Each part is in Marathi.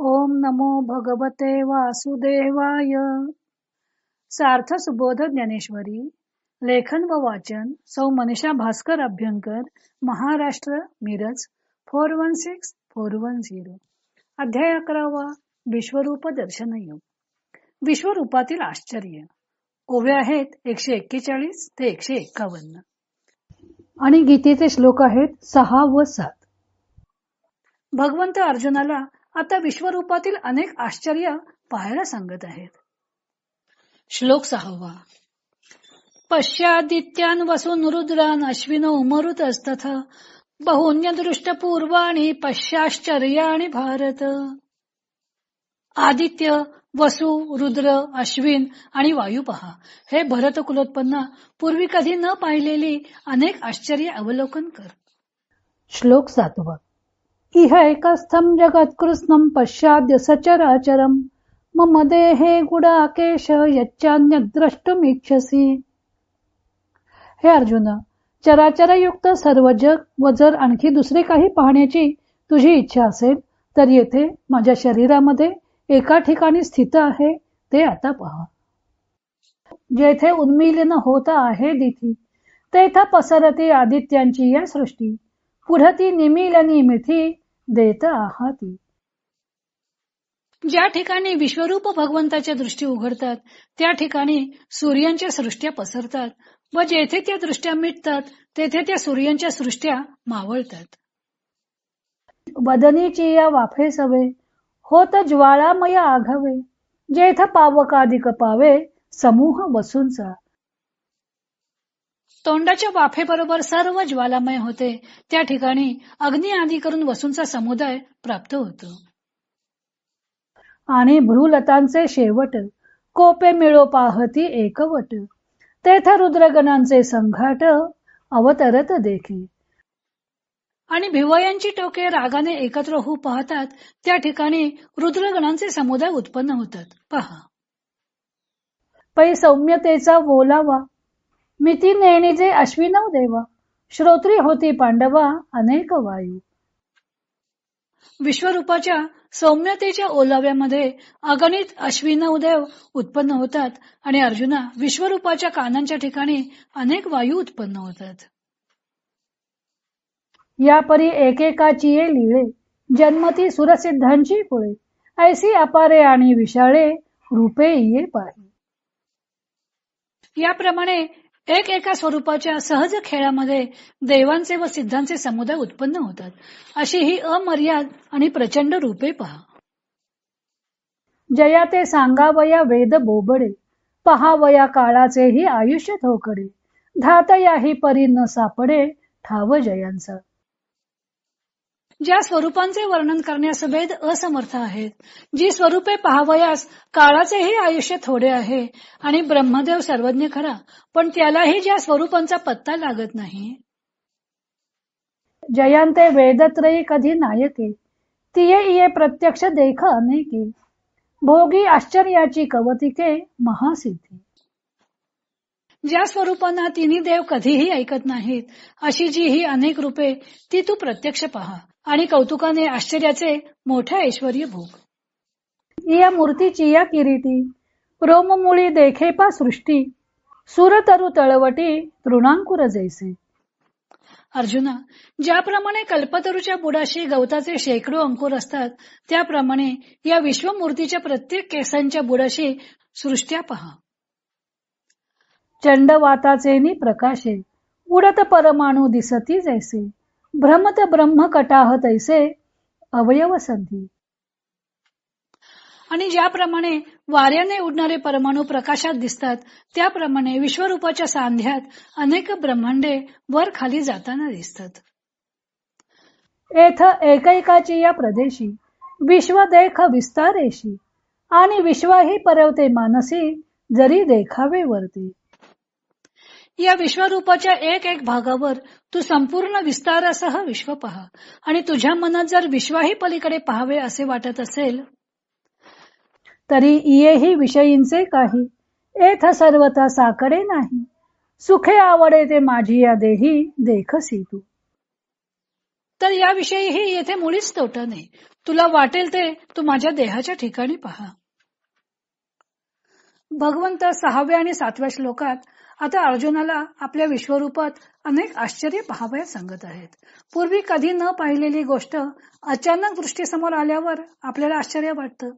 ओम नमो भगवते वासुदेवाय. सार्थ सुबोध ज्ञानेश्वरी लेखन व वाचन सौ Manisha Bhaskar Abhyankar Maharashtra Miraj four one six four one zero. अध्याय अकरावा विश्वरूप दर्शन योग. विश्वरूपातील आश्चर्य. ओवे आहेत एकशे एक्केचाळीस ते एकशे एक्कावन्न. आणि गीतेचे श्लोक आहेत सहा व सात. भगवंत अर्जुनाला आता विश्वरूपातील अनेक आश्चर्य पाहायला सांगत आहेत. श्लोक सहावा. पश्चादित्यान वसून रुद्रान अश्विनो उमरुतस्तथा बहुन्य दृष्ट पूर्वाणी पश्चाश्चर्याणी भारत. आदित्य वसु रुद्र अश्विन आणि वायू पहा. हे भरत कुलोत्पन्ना पूर्वी कधी न पाहिलेली अनेक आश्चर्य अवलोकन कर. श्लोक सातवा. इह एकस्थं जगत्कृत्स्नं पश्चाद्य सचराचरम् मम देहे गुडाकेश यच्चान्य द्रष्टुमिच्छसी हे अर्जुन चराचरयुक्त सर्व जग व जर आणखी दुसरे काही पाहण्याची तुझी इच्छा असेल तर येथे माझ्या शरीरामध्ये एका ठिकाणी स्थित आहे ते आता पहा। जेथे उन्मिलन होत आहे दिथी तेथ पसरती आदित्यांची या सृष्टी। पुढती निमिलनी मिठी देत आहाती. ज्या ठिकाणी विश्वरूप भगवंताच्या दृष्टी उघडतात त्या ठिकाणी सूर्यांच्या सृष्ट्या पसरतात व जेथे त्या दृष्ट्या मिटतात तेथे त्या सूर्यांच्या सृष्ट्या मावळतात. वदनीची या वाफे सवे होत ज्वाळामय आघावे जेथ पावकाधिक पावे समूह वसूंचा तोंडाच्या वाफेबरोबर सर्व ज्वालामय होते. त्या ठिकाणी अग्नि आदी करून वसूंचा समुदाय प्राप्त होतो. आणि भ्रूलतांचे शेवट कोपे मिळो पाहती एकवट. तेथ रुद्रगणांचे संघाट अवतरत देखी. आणि भिवयांची टोके रागाने एकत्र होऊ पाहतात त्या ठिकाणी रुद्रगणांचे समुदाय उत्पन्न होतात. पहा. पै सौम्यतेचा बोलावा मिती नेणीचे अश्विनव देव श्रोत्री होती पांडवा अनेक वायू. विश्वरूपाच्या सौम्यतेच्या ओलाव्यामध्ये अगणित अश्विनवदेव उत्पन्न होतात आणि अर्जुना विश्वरूपाच्या कानांच्या ठिकाणी अनेक वायू उत्पन्न होतात. या परी एकेकाची ये लिळे जन्मती सुरसिद्धांची कुळे ऐसी अपारे आणि विशाळे रूपे ये पाहि. याप्रमाणे एक एका स्वरूपाच्या सहज खेळामध्ये देवांचे व सिद्धांचे समुदाय उत्पन्न होतात. अशी ही अमर्याद आणि प्रचंड रूपे पहा. जया ते सांगावया वेद बोबडे पहावया काळाचेही आयुष्य थोकडे धातयाही परी न सापडे ठाव जयांचा. ज्या स्वरूपांचे वर्णन करण्यास वेद असमर्थ आहेत. जी स्वरूपे पाहावयास काळाचेही आयुष्य थोडे आहे आणि ब्रह्मदेव सर्वज्ञ खरा पण त्यालाही ज्या स्वरूपांचा पत्ता लागत नाही. जयंते वेदत्रयी कधी नायके तिये इये प्रत्यक्ष देख अनेके. भोगी आश्चर्याची कवतिके महासिद्धी. ज्या स्वरूपांना तिन्ही देव कधीही ऐकत नाहीत अशी जी ही अनेक रूपे ती तू प्रत्यक्ष पहा आणि कौतुकाने आश्चर्याचे मोठे ऐश्वर भोग. या मूर्तीची या किरीटी रोममुळी देखेपा सृष्टी सुरतरु तळवटी तृणांकुर जैसे. अर्जुना ज्याप्रमाणे कल्पतरूच्या बुडाशी गवताचे शेकडो अंकुर असतात त्याप्रमाणे या विश्वमूर्तीच्या प्रत्येक केसांच्या बुडाशी सृष्ट्या पहा. चंडवाताचे नि प्रकाशे. उडत परमाणू दिसती जैसे. भ्रमत ब्रह्म कटाह तैसे. अवयव संधी. आणि ज्याप्रमाणे वाऱ्याने उडणारे परमाणू प्रकाशात दिसतात त्याप्रमाणे विश्वरूपाच्या सांध्यात अनेक ब्रह्मांडे वर खाली जाताना दिसतात. एथ एकैकाची या प्रदेशी विश्व देख विस्तारेशी. आणि विश्वाही परवते मानसी जरी देखावे वरती. या विश्वरूपाच्या एक एक भागावर तू संपूर्ण विस्तारासह विश्व पहा. आणि तुझ्या मनात जर विश्वाही पलीकडे पहावे असे वाटत असेल तरी इयेही विषयींचे काही. एथ सर्वता साकडे नाही. सुखे आवडे ते माझी या देही देखसी तू. तर याविषयीही येथे मुळीच तोटा नाही. तुला वाटेल ते तू माझ्या देहाच्या ठिकाणी पहा. भगवंत सहाव्या आणि सातव्या श्लोकात आता अर्जुनाला आपल्या विश्वरूपात अनेक आश्चर्य पहावया सांगत आहेत. पूर्वी कधी न पाहिलेली गोष्ट अचानक दृष्टीसमोर आल्यावर आपल्याला आश्चर्य वाटतं.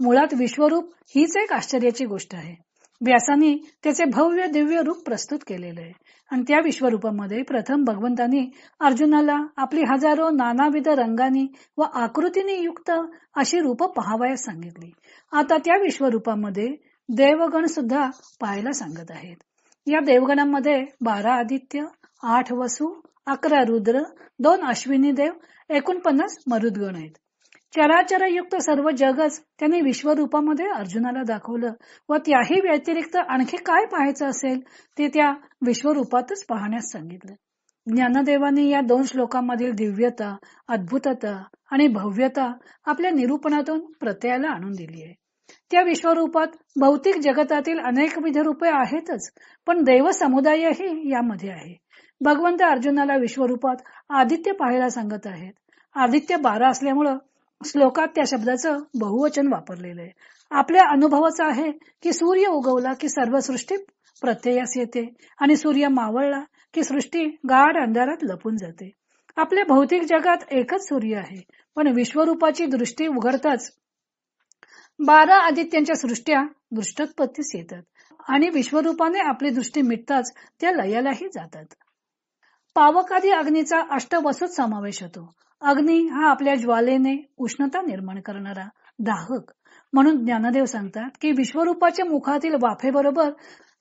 मुळात विश्वरूप हीच एक आश्चर्याची गोष्ट आहे. व्यासानी त्याचे भव्य दिव्य रूप प्रस्तुत केलेले आहे. आणि त्या विश्वरूपामध्ये प्रथम भगवंतानी अर्जुनाला आपली हजारो नानाविध रंगांनी व आकृतीने युक्त अशी रूप पहावयास सांगितली. आता त्या विश्वरूपामध्ये देवगण सुद्धा पाहायला सांगत आहेत. या देवगणांमध्ये बारा आदित्य आठ वसु अकरा रुद्र दोन अश्विनी देव एकोणपन्नास मरुदगण आहेत. चराचरयुक्त सर्व जगच त्यांनी विश्वरूपामध्ये अर्जुनाला दाखवलं व त्याही व्यतिरिक्त आणखी काय पाहायचं असेल ते त्या विश्वरूपातच पाहण्यास सांगितलं. ज्ञानदेवांनी या दोन श्लोकांमधील दिव्यता अद्भुतता आणि भव्यता आपल्या निरूपणातून प्रत्ययाला आणून दिली आहे. त्या विश्वरूपात भौतिक जगतातील अनेक विध रूपे आहेतच पण देव समुदायही यामध्ये आहे. भगवंत अर्जुनाला विश्वरूपात आदित्य पाहायला सांगत आहेत. आदित्य बारा असल्यामुळं श्लोकात त्या शब्दाचं बहुवचन वापरलेलं आहे. आपल्या अनुभवाचं आहे की सूर्य उगवला की सर्व सृष्टी प्रत्ययास येते आणि सूर्य मावळला की सृष्टी गाढ अंधारात लपून जाते. आपल्या भौतिक जगात एकच सूर्य आहे पण विश्वरूपाची दृष्टी उघडताच बारा आदित्यांच्या सृष्ट्या दृष्टोत्पत्तीस येतात. आणि विश्वरूपाने आपली दृष्टी मिटताच त्या लयालाही जातात. पावकादी अग्नीचा अष्टवसूत समावेश होतो. अग्नी हा आपल्या ज्वालेने उष्णता निर्माण करणारा दाहक. म्हणून ज्ञानदेव सांगतात की विश्वरूपाच्या मुखातील वाफेबरोबर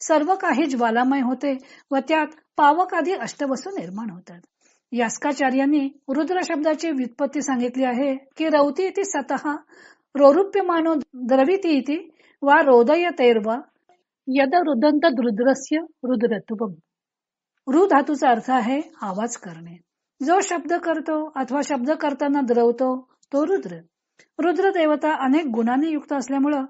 सर्व काही ज्वालामय होते व त्यात पावक आदी अष्टवस्तू निर्माण होतात. यास्काचार्यांनी रुद्र शब्दाची व्युत्पत्ती सांगितली आहे की रौती ती स्वतः रोरुप्यमानो द्रविती इति वा रोदयतेर्वा यद रुदंत रुद्रस्य रुद्रत्वम। रु धातूचा अर्थ आहे आवाज करणे। जो शब्द करतो अथवा शब्द करताना द्रवतो तो रुद्र। रुद्र देवता अनेक गुणांनी युक्त असल्यामुळं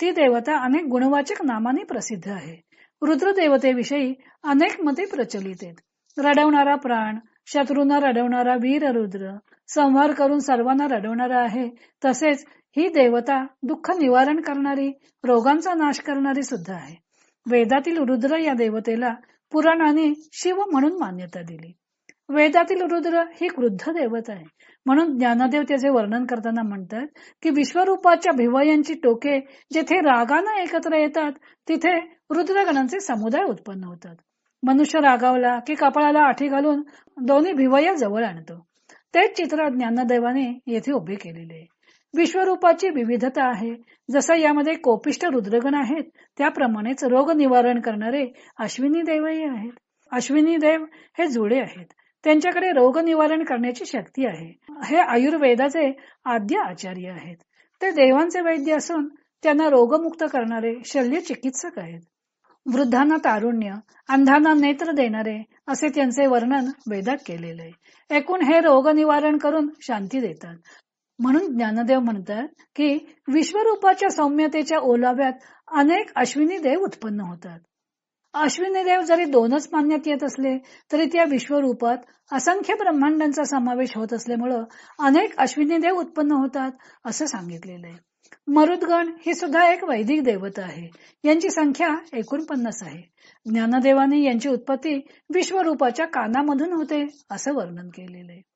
ती देवता अनेक गुणवाचक नामाने प्रसिद्ध आहे। रुद्र देवतेविषयी अनेक मते प्रचलित आहेत। रडवणारा प्राण शत्रूंना रडवणारा वीर रुद्र संहार करून सर्वांना रडवणारा आहे तसेच ही देवता दुःख निवारण करणारी रोगांचा नाश करणारी सुद्धा आहे. वेदातील रुद्र या देवतेला पुराणाने शिव म्हणून मान्यता दिली. वेदातील रुद्र ही क्रुद्ध देवता आहे. म्हणून ज्ञानदेव त्याचे वर्णन करताना म्हणतात की विश्वरूपाच्या भिवयांची टोके जेथे रागानं एकत्र येतात तिथे रुद्रगणांचे समुदाय उत्पन्न होतात. मनुष्य रागावला की कपाळाला आठी घालून दोन्ही भिवया जवळ आणतो. तेच चित्र ज्ञानदेवाने येथे उभे केलेले आहे. विश्वरूपाची विविधता आहे. जसं यामध्ये कोपिष्ट रुद्रगण आहेत त्याप्रमाणेच रोग निवारण करणारे अश्विनी देवही आहेत. अश्विनी देव हे जुळे आहेत. त्यांच्याकडे रोग निवारण करण्याची शक्ती आहे. हे आयुर्वेदाचे आद्य आचार्य आहेत. ते देवांचे वैद्य असून त्यांना रोगमुक्त करणारे शल्य चिकित्सक आहेत. वृद्धांना तारुण्य अंधांना नेत्र देणारे असे त्यांचे वर्णन वेदात केलेले एकूण हे रोग निवारण करून शांती देतात. म्हणून ज्ञानदेव म्हणतात की विश्वरूपाच्या सौम्यतेच्या ओलाव्यात अनेक अश्विनी देव उत्पन्न होतात. अश्विनी देव जरी दोनच मानण्यात येत असले तरी त्या विश्वरूपात असंख्य ब्रह्मांडांचा समावेश होत असल्यामुळं अनेक अश्विनी देव उत्पन्न होतात असं सांगितलेलं आहे. मरुदगण ही सुद्धा एक वैदिक देवता आहे. यांची संख्या एकोणपन्नास आहे. ज्ञानदेवाने यांची उत्पत्ती विश्वरूपाच्या कानामधून होते असं वर्णन केलेलं आहे.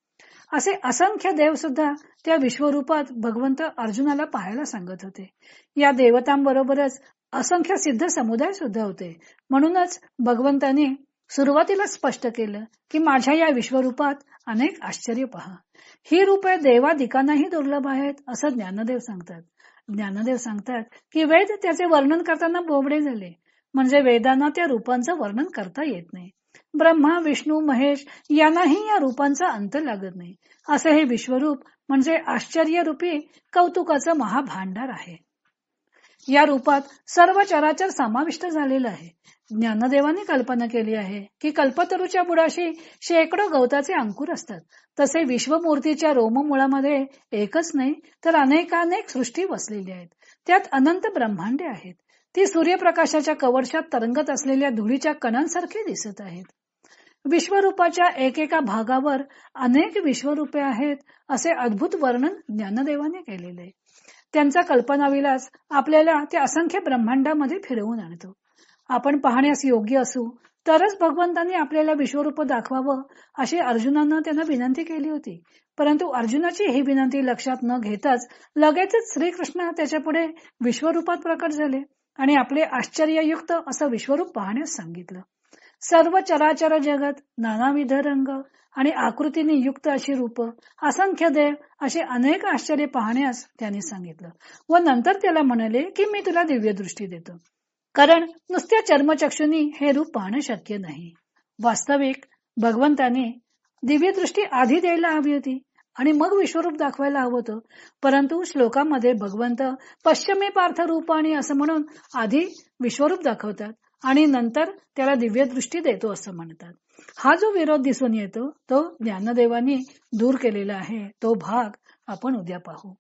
असे असंख्य देव सुद्धा त्या विश्वरूपात भगवंत अर्जुनाला पाहायला सांगत होते. या देवतांबरोबरच असंख्य सिद्ध समुदाय सुद्धा होते. म्हणूनच भगवंताने सुरुवातीला स्पष्ट केलं की माझ्या या विश्वरूपात अनेक आश्चर्य पहा. ही रूपे देवादिकांनाही दुर्लभ आहेत असं ज्ञानदेव सांगतात. ज्ञानदेव सांगतात की वेद त्याचे वर्णन करताना बोबडे झाले. म्हणजे वेदांना त्या रूपांचं वर्णन करता येत नाही. ब्रह्मा विष्णू महेश यांनाही या रूपांचा अंत लागत नाही. असे हे विश्वरूप म्हणजे आश्चर्य रूपी कौतुकाचं महाभांडार आहे. या रूपात सर्व चराचर समाविष्ट झालेलं आहे. ज्ञानदेवाने कल्पना केली आहे की कल्पतरूच्या बुडाशी शेकडो गवताचे अंकुर असतात. तसे विश्वमूर्तीच्या रोममुळामध्ये एकच नाही तर अनेकानेक सृष्टी वसलेली आहेत. त्यात अनंत ब्रह्मांडे आहेत. ती सूर्यप्रकाशाच्या कवडशात तरंगत असलेल्या धुळीच्या कणांसारखे दिसत आहेत. विश्वरूपाच्या एकेका भागावर अनेक विश्वरूपे आहेत असे अद्भुत वर्णन ज्ञानदेवाने केलेले त्यांचा कल्पनाविलास आपल्याला ते असंख्य ब्रह्मांडामध्ये फिरवून आणतो. आपण पाहण्यास योग्य असू तरच भगवंतांनी आपल्याला विश्वरूप दाखवावं अशी अर्जुनांना त्यांना विनंती केली होती. परंतु अर्जुनाची ही विनंती लक्षात न घेताच लगेचच श्रीकृष्ण त्याच्या पुढे विश्वरूपात प्रकट झाले आणि आपले आश्चर्ययुक्त असं विश्वरूप पाहण्यास सांगितलं. सर्व चराचर जगत नानाविध रंग आणि आकृतीने युक्त अशी रूप असंख्य देव असे अनेक आश्चर्य पाहण्यास त्यांनी सांगितलं. व नंतर त्याला म्हणाले की मी तुला दिव्य दृष्टी देतो. कारण नुसत्या चर्मचक्षुनी हे रूप पाहणं शक्य नाही. वास्तविक भगवंताने दिव्य दृष्टी आधी द्यायला हवी होती आणि मग विश्वरूप दाखवायला हवं होतं. परंतु श्लोकामध्ये भगवंत पश्चिमे पार्थ रूप आणि असं म्हणून आधी विश्वरूप दाखवतात. आणि नंतर त्याला दिव्य दृष्टी देतो असं म्हणतात. हा जो विरोध दिसून येतो तो ज्ञानदेवानी दूर केलेला आहे तो भाग आपण उद्या पाहू.